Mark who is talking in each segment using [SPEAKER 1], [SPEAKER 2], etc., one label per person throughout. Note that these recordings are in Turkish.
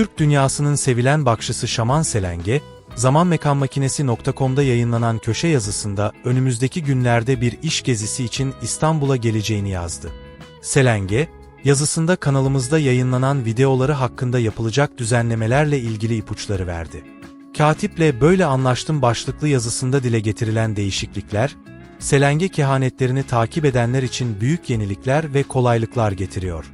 [SPEAKER 1] Türk dünyasının sevilen bakşısı Şaman Selenge, zamanmekanmakinesi.com'da yayınlanan köşe yazısında önümüzdeki günlerde bir iş gezisi için İstanbul'a geleceğini yazdı. Selenge, yazısında kanalımızda yayınlanan videoları hakkında yapılacak düzenlemelerle ilgili ipuçları verdi. Katiple böyle anlaştım başlıklı yazısında dile getirilen değişiklikler, Selenge kehanetlerini takip edenler için büyük yenilikler ve kolaylıklar getiriyor.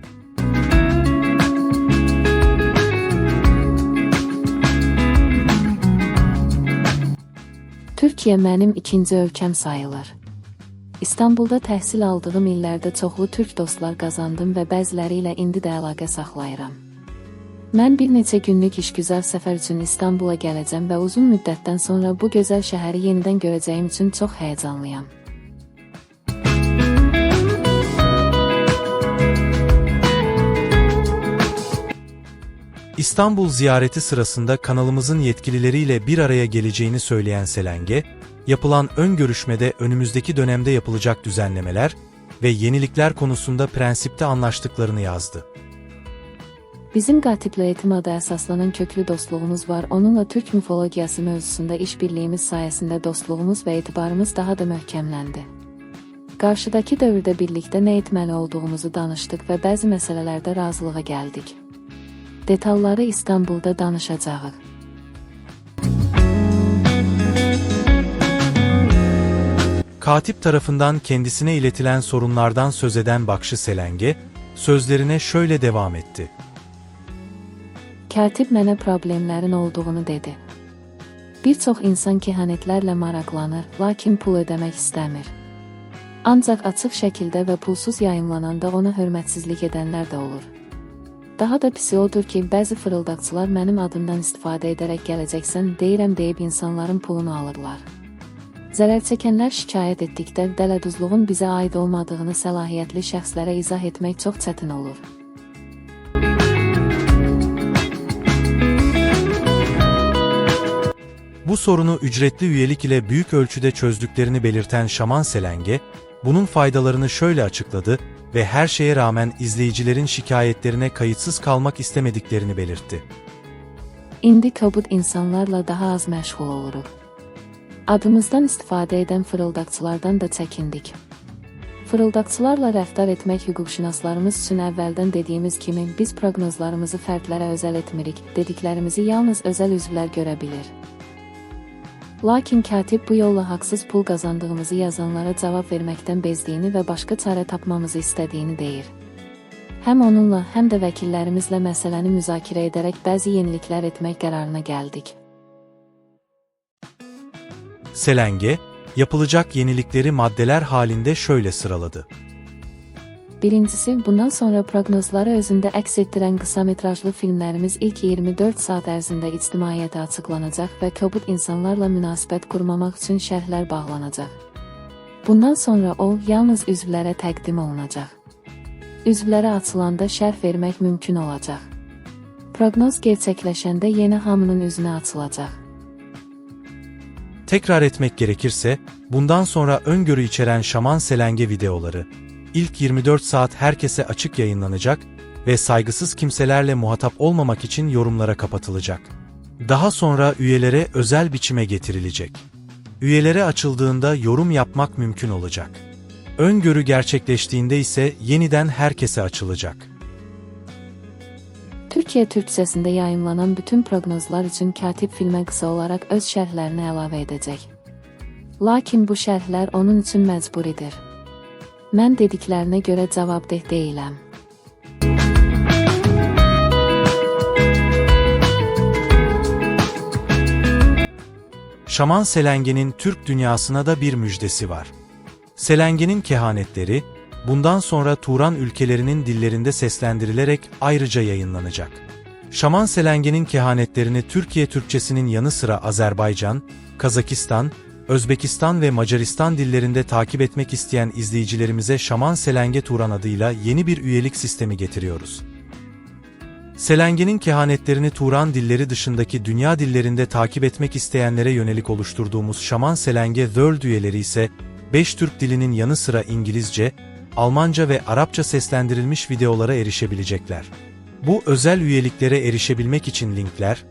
[SPEAKER 2] Türkiyə mənim ikinci ölkəm sayılır. İstanbulda təhsil aldığım illərdə çoxlu türk dostlar qazandım və bəziləri ilə indi də əlaqə saxlayıram. Mən bir neçə günlük işgüzar səfər üçün İstanbula gələcəm və uzun müddətdən sonra bu gözəl şəhəri yenidən görəcəyim üçün çox həyəcanlıyam.
[SPEAKER 1] İstanbul ziyareti sırasında kanalımızın yetkilileriyle bir araya geleceğini söyleyen Selenge, yapılan ön görüşmede önümüzdeki dönemde yapılacak düzenlemeler ve yenilikler konusunda prensipte anlaştıklarını yazdı.
[SPEAKER 2] Bizim qatiblə etimada əsaslanan köklü dostluğumuz var. Onunla Türk mifologiyası mövzusunda işbirliyimiz sayəsində dostluğumuz və etibarımız daha da möhkəmləndi. Qarşıdakı dövrdə birlikdə nə etməli olduğumuzu danışdıq və bəzi məsələlərdə razılığa gəldik. Detalları İstanbulda danışacağıq.
[SPEAKER 1] Katip tarafından kendisine iletilen sorunlardan söz eden Bakşı Selenge, sözlerine şöyle devam etti.
[SPEAKER 2] Katib mənə problemlərin olduğunu dedi. Bir çox insan kehanətlərlə maraqlanır, lakin pul ödəmək istəmir. Ancaq açıq şəkildə və pulsuz yayımlananda ona hörmətsizlik edənlər də olur. Daha da pisi odur ki, bəzi fırıldaqçılar mənim adımdan istifadə edərək gələcəksən deyirəm deyib insanların pulunu alırlar. Zərər çəkənlər şikayət etdikdə dələduzluğun bizə aid olmadığını səlahiyyətli şəxslərə izah etmək çox çətin olur.
[SPEAKER 1] Bu sorunu ücretli üyelik ile büyük ölçüde çözdüklerini belirten Şaman Selenge, bunun faydalarını şöyle açıkladı ve her şeye rağmen izleyicilerin şikayetlerine kayıtsız kalmak istemediklerini belirtti.
[SPEAKER 2] İndi kobud insanlarla daha az məşğul oluruq. Adımızdan istifadə edən fırıldaqçılardan da çəkindik. Fırıldaqçılarla rəftar etmək hüquqşünaslarımız üçün əvvəldən dediyimiz kimi biz proqnozlarımızı fərdlərə özəl etmirik, dediklərimizi yalnız özəl üzvlər görə bilir. Lakin katib bu yolla haqsız pul qazandığımızı yazanlara cavab verməkdən bezdiyini və başqa çarə tapmamızı istədiyini deyir. Həm onunla, həm də vəkillərimizlə məsələni müzakirə edərək bəzi yeniliklər etmək qərarına gəldik.
[SPEAKER 1] Selenge, yapılacak yenilikleri maddeler halinde şöyle sıraladı.
[SPEAKER 2] Birincisi, bundan sonra proqnozları özündə əks etdirən qısa metrajlı filmlərimiz ilk 24 saat ərzində ictimaiyyətə açıqlanacaq və kobud insanlarla münasibət qurmamaq üçün şərhlər bağlanacaq. Bundan sonra o, yalnız üzvlərə təqdim olunacaq. Üzvlərə açılanda şərh vermək mümkün olacaq. Proqnoz gerçəkləşəndə yenə hamının üzünə açılacaq.
[SPEAKER 1] Tekrar etmek gerekirse, bundan sonra öngörü içeren Şaman Selenge videoları, ilk 24 saat herkese açık yayınlanacak ve saygısız kimselerle muhatap olmamak için yorumlara kapatılacak. Daha sonra üyelere özel biçime getirilecek. Üyelere açıldığında yorum yapmak mümkün olacak. Öngörü gerçekleştiğinde ise yeniden herkese açılacak.
[SPEAKER 2] Türkiyə türkcəsində yayımlanan bütün proqnozlar üçün katib filmə qısa olaraq öz şərhlərini əlavə edəcək. Lakin bu şərhlər onun üçün məcburidir. Mən dediklərinə görə cavabdeh deyiləm.
[SPEAKER 1] Şaman Selenge'nin Türk dünyasına da bir müjdesi var. Selenge'nin kehanetleri, bundan sonra Turan ülkelerinin dillerinde seslendirilerek ayrıca yayınlanacak. Şaman Selenge'nin kehanetlerini Türkiye Türkçesinin yanı sıra Azerbaycan, Kazakistan, Özbekistan ve Macaristan dillerinde takip etmek isteyen izleyicilerimize Şaman Selenge Turan adıyla yeni bir üyelik sistemi getiriyoruz. Selenge'nin kehanetlerini Turan dilleri dışındaki dünya dillerinde takip etmek isteyenlere yönelik oluşturduğumuz Şaman Selenge World üyeleri ise 5 Türk dilinin yanı sıra İngilizce, Almanca ve Arapça seslendirilmiş videolara erişebilecekler. Bu özel üyeliklere erişebilmek için linkler,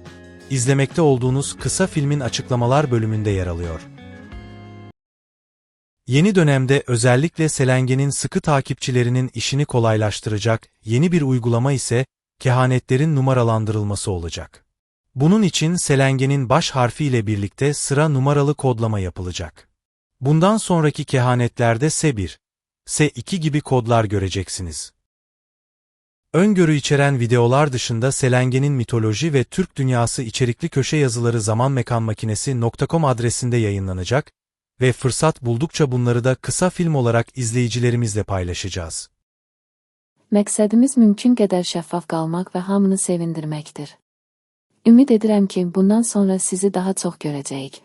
[SPEAKER 1] izlemekte olduğunuz kısa filmin açıklamalar bölümünde yer alıyor. Yeni dönemde özellikle Selenge'nin sıkı takipçilerinin işini kolaylaştıracak yeni bir uygulama ise kehanetlerin numaralandırılması olacak. Bunun için Selenge'nin baş harfi ile birlikte sıra numaralı kodlama yapılacak. Bundan sonraki kehanetlerde S1, S2 gibi kodlar göreceksiniz. Öngörü içeren videolar dışında Selenge'nin mitoloji ve Türk dünyası içerikli köşe yazıları zamanmekanmakinesi.com adresinde yayınlanacak ve fırsat buldukça bunları da kısa film olarak izleyicilerimizle paylaşacağız.
[SPEAKER 2] Məqsədimiz mümkün qədər şəffaf qalmaq və hamını sevindirməkdir. Ümid edirəm ki, bundan sonra sizi daha çox görəcəyik.